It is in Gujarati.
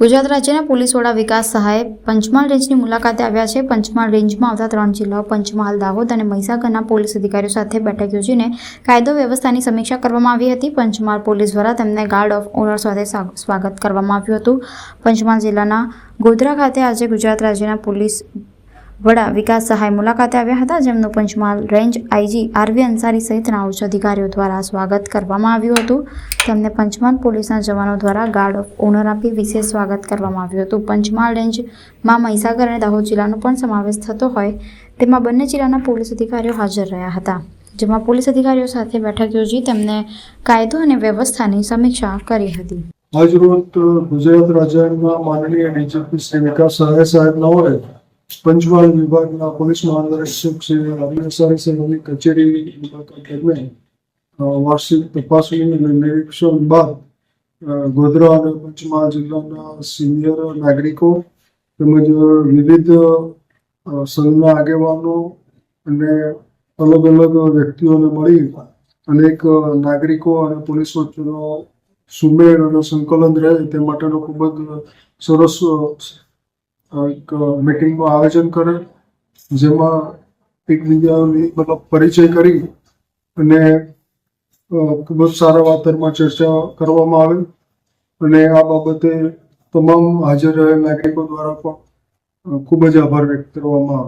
ગુજરાત રાજ્યના પોલીસ વડા વિકાસ સહાય પંચમહાલ રેન્જની મુલાકાતે આવ્યા છે. પંચમહાલ રેન્જમાં આવતા ત્રણ જિલ્લાઓ, પંચમહાલ, દાહોદ અને મહીસાગરના પોલીસ અધિકારીઓ સાથે બેઠક યોજીને કાયદો વ્યવસ્થાની સમીક્ષા કરવામાં આવી હતી. પંચમહાલ પોલીસ દ્વારા તેમને ગાર્ડ ઓફ ઓનર સાથે સ્વાગત કરવામાં આવ્યું હતું. પંચમહાલ જિલ્લાના ગોધરા ખાતે આજે ગુજરાત રાજ્યના પોલીસ વડા વિકાસ સહાય મુલાકાતે આવ્યા હતા. જેમનું Panchmahal range IG R V Ansari સહિતના ઉચ્ચ અધિકારીઓ દ્વારા સ્વાગત કરવામાં આવ્યું હતું. તેમને પંચમહાલ પોલીસના જવાનો દ્વારા ગાર્ડ ઓફ ઓનર આપી વિશેષ સ્વાગત કરવામાં આવ્યું હતું. પંચમહાલ રેન્જમાં મહીસાગર અને દાહોદ જિલ્લાનો પણ સમાવેશ થતો હોય તેમાં બંને જિલ્લાના પોલીસ અધિકારીઓ હાજર રહ્યા હતા. જેમાં પોલીસ અધિકારીઓ સાથે બેઠક યોજી તેમને કાયદો અને વ્યવસ્થાની સમીક્ષા કરી હતી. આજરોજ ગુજરાત રાજ્યમાં માનનીય ડીજીપી શ્રી વિકાસ સહાય સાહેબના વડે પંચમહાલ વિભાગના પોલીસ મહાનિરીક્ષક શ્રી રવિ અંસારી કચેરી દરમિયાન વાર્ષિક તપાસણી અને નિરીક્ષણ બાદ ગોધરા અને પંચમહાલ જિલ્લાના સિનિયર નાગરિકો તેમજ વિવિધ સંઘના આગેવાનો અને અલગ અલગ વ્યક્તિઓને મળી અનેક નાગરિકો અને પોલીસ વચ્ચેનો સુમેળ અને સંકલન રહે તે માટેનો ખૂબ જ સરસ એક મિટિંગનું આયોજન કરે, જેમાં એકબીજાની, મતલબ પરિચય કરી અને ખૂબ જ સારા વાતરમાં ચર્ચા કરવામાં આવે. અને આ બાબતે તમામ હાજર રહેલ નાગરિકો દ્વારા પણ ખૂબ જ આભાર વ્યક્ત કરવામાં આવે